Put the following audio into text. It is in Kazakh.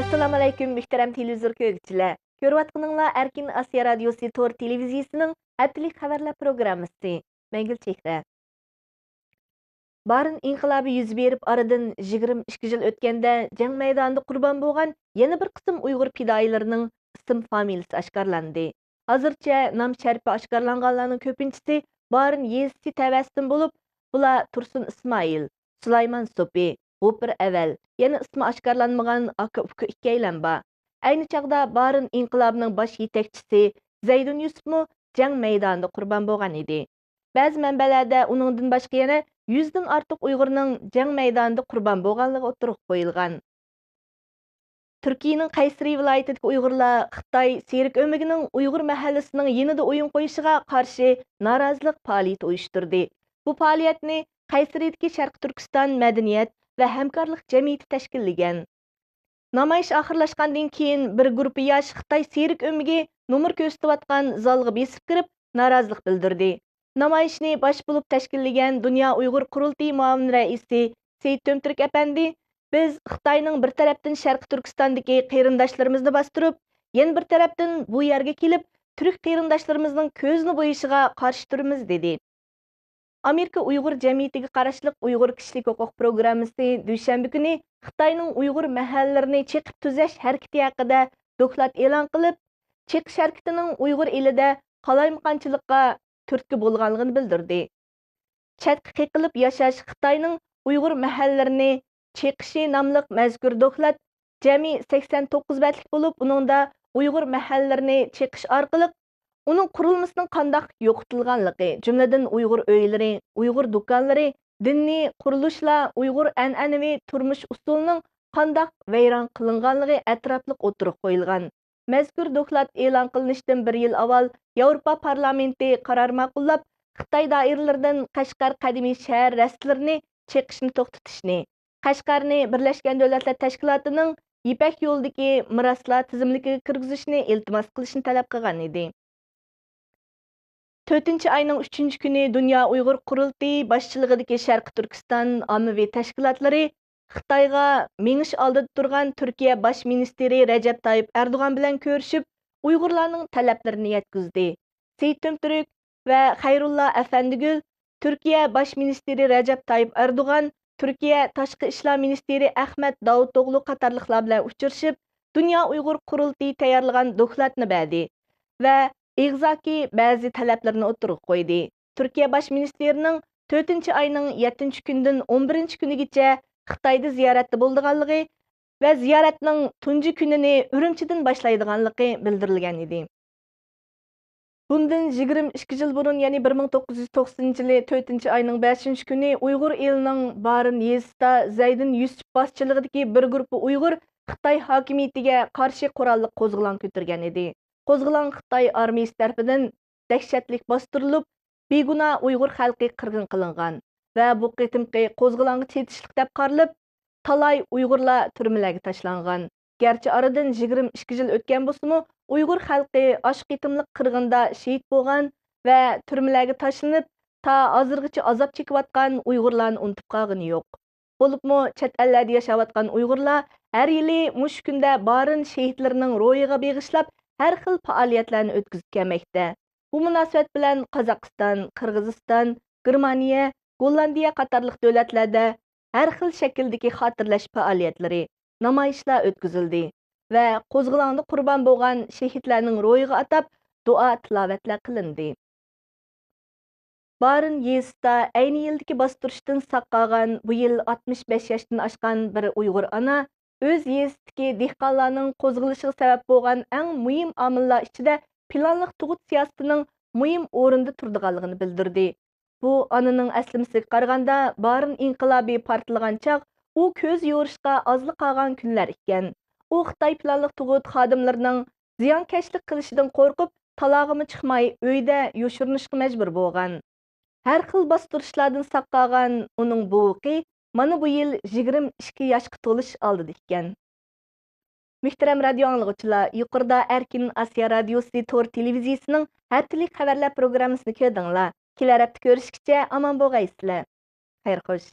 Ассаламу алейкум, muhtaram televizor ko'rguvchilar ko'rayotganinglar arkin osiyo radiosi to'r televiziyasining haftalik xabarlar programmasi мәңгіл chehra barin inqilobi yuz berib oradan арадан ikki жыл o'tganda жаң maydonida qurbon bo'lgan yana bir qism uyg'ur fidoyilarining ism familiyasi oshkorlandi hozircha нам sharpi oshkorlanganlarning ko'pinchisi barin Бу бер әвәл, яны исме ашкарланмаган акы үкү икке әйлән ба. Айны чагда барын инқилабының баш етекчисе Зайдун Юсупмы жаң мәйданды құрбан болған иде. Бәз мәнбәләрдә уныңдан башка яна 100дән артық уйгырның жаң мәйданды құрбан болганлыгы отырып қойылған. Түркиянең Кайсри вилайтында уйгырлар Хытай Серик өмігінің уйгыр мәхәлләсенең яны ойын қойышыға қойышыга каршы наразылык фаалият уйыштырды. Бу фаалиятны Кайсридәге Шәрқ Түркстан ва хамкарлық жәмейті тәшкілліген. Намайш ақырлашқанден кейін бір ғұрпы яш Қытай серік өміге нұмыр көстіп батқан залғы бесіп кіріп, наразлық білдірді. Намайшіне баш бұлып тәшкілліген Дүния ұйғыр құрылтый мауын рәйісі Сейт Төмтірік біз Қытайның бір тәрәптін шәрқ Түркістандыке қиырындашларымызды бастырып, ен бір тәрәптін бұй әргі келіп, түрік қиырындашларымыздың көзіні бойышыға қарштырымыз деді. Америка Уйғур жәмиетіге қарашылық Уйғур кішілік оқық программасы дүйшәмбі күні Қытайның Уйғур мәхәлләріне чеқіп түзәш әрекеті хақында доклад елан қылып, чеқ әрекетінің Уйғур еліде қалай мұқаншылыққа түрткі болғанлығын білдірді. Чәт қиқылып қылып яшаш Қытайның Уйғур мәхәлләріне чеқші намлық мәзгүр доқлат жәми 89 бәтлік болып, оның да Уйғур мәхәлләріне арқылық ئۇنىڭ قۇرۇلمىسىنىڭ قانداق يوقىتىلغانلىقى جۈملىدىن ئۇيغۇر ئۆيلىرى ئۇيغۇر دۇكانلىرى دىنىي قۇرۇلۇشلار ئۇيغۇر ئەنئەنىۋى تۇرمۇش ئۇسۇلىنىڭ قانداق ۋەيران قىلىنغانلىقى ئەتراپلىق ئوتتۇرىغا قويۇلغان مەزكۇر دوكلات ئېلان قىلىنىشتىن بىر يىل авал, ياۋروپا پارلامېنتى قارار ماقۇللاپ خىتاي دائىرىلىرىدىن قەشقەر قەدىمىي شەھەر رەستلىرىنى چېقىشنى توختىتىشنى قەشقەرنى بىرلەشكەن دۆلەتلەر تەشكىلاتىنىڭ يىپەك يولىدىكى مىراسلار تىزىملىكىگە كىرگۈزۈشنى ئىلتىماس قىلىشنى تەلەپ تۆتىنچى ئاينىڭ ئۈچىنچى күні دۇنيا ұйғыр قۇرۇلتىيى باشچىلىقىدىكى شەرقىي تۈركىستان ئاممىۋى تەشكىلاتلىرى خىتايغا مېڭىش ئالدىدا تۇرغان تۈركىيە باش مىنىستىرى رەجەپ تايىپ ئەردوغان بىلەن كۆرۈشۈپ ئۇيغۇرلارنىڭ تەلەپلىرىنى يەتكۈزدى سېيتىم تۈرك ۋە خەيرۇللا ئەفەندىگۈل تۈركىيە باش مىنىستىرى رەجەپ تايىپ ئەردوغان تۈركىيە تاشقى ئىشلار مىنىستىرى ئەخمەت داۋۇتوغلۇ قاتارلىقلار بىلەن ئۇچرىشىپ دۇنيا ئۇيغۇر قۇرۇلتىيى تەييارلىغان دوكلاتنى Ва Иғзаки бәзі тәләплерін отырық қойды. Түркия баш министерінің 4-ші айның 7-ші 11-ші күні кетчә Қытайды зияратты болдығалығы вә зияратның түнжі күніні үрімчідің башлайдығанлықы білдірілген еді. Бұндың жыл бұрын, яны 1990 жылы 4-ші айның 5-ші күні ұйғыр елінің барын есіта Зайдың Юсіп басшылығыдығы бір ғұрпы ұйғыр Қытай хакимейтіге қаршы құралық қозғылан көтірген еді қозғылан Қытай армейс тәрпінін дәкшәтлік бастырылып, бейгіна ұйғыр қалқи қырғын қылынған. Вә бұқ қетімкі қозғылаңы тетішілік тәп қарылып, талай ұйғырла түрмілігі ташланған. Герчі арыдын жігірім ішкі жыл өткен бұсымы, ұйғыр қалқи ашқ қетімлік қырғында шейт болған вә түрмілігі ташынып, та азырғычы азап чекіп атқан ұйғырлан ұнтып қағын еқ. Болып мұ, чәт әлләді яшап атқан ұйғырла, әр елі мұш барын шейтлерінің ройыға бейгішіліп, әр қыл паалиетлерін өткізіп кәмекті. Бұ мұнасуат білән Қазақстан, Қырғызстан, Германия, Голландия қатарлық дөләтләді әр қыл шәкілдікі қатырләш паалиетлері намайшыла өткізілді. Вә қозғыланды құрбан болған шехетлерінің ройығы атап, дуа тылавәтлә қылынды. Барын Еста әйні елдікі бастұрыштың саққаған бұйыл 65 яштың ашқан бір ұйғыр ана өз естіке дейқаланың қозғылышығы сәбәп болған әң мұйым амылла ішіде планлық тұғыт сиястының мұйым орынды тұрдығалығыны білдірді. Бұ анының әсілімсік қарғанда барын инқылабе партылыған чақ, о көз еуіршіға азлы қаған күнлер екен. О Қытай планлық тұғыт қадымларының зиян кәшілік қылышыдың қорқып, талағымы чықмай өйді өшірінішкі мәжбір болған. Әр қыл саққаған оның бұғы mana bu yil 22 yoshga to'lish oldida ekan muhtaram radio anglag'uchilar yuqorida erkin osiyo radiosi to'r televiziyasining haftalik xabarlar programmasini ko'rdinglar kelar hafta ko'rishguncha omon bo'lg'aysizlar xayr xo'sh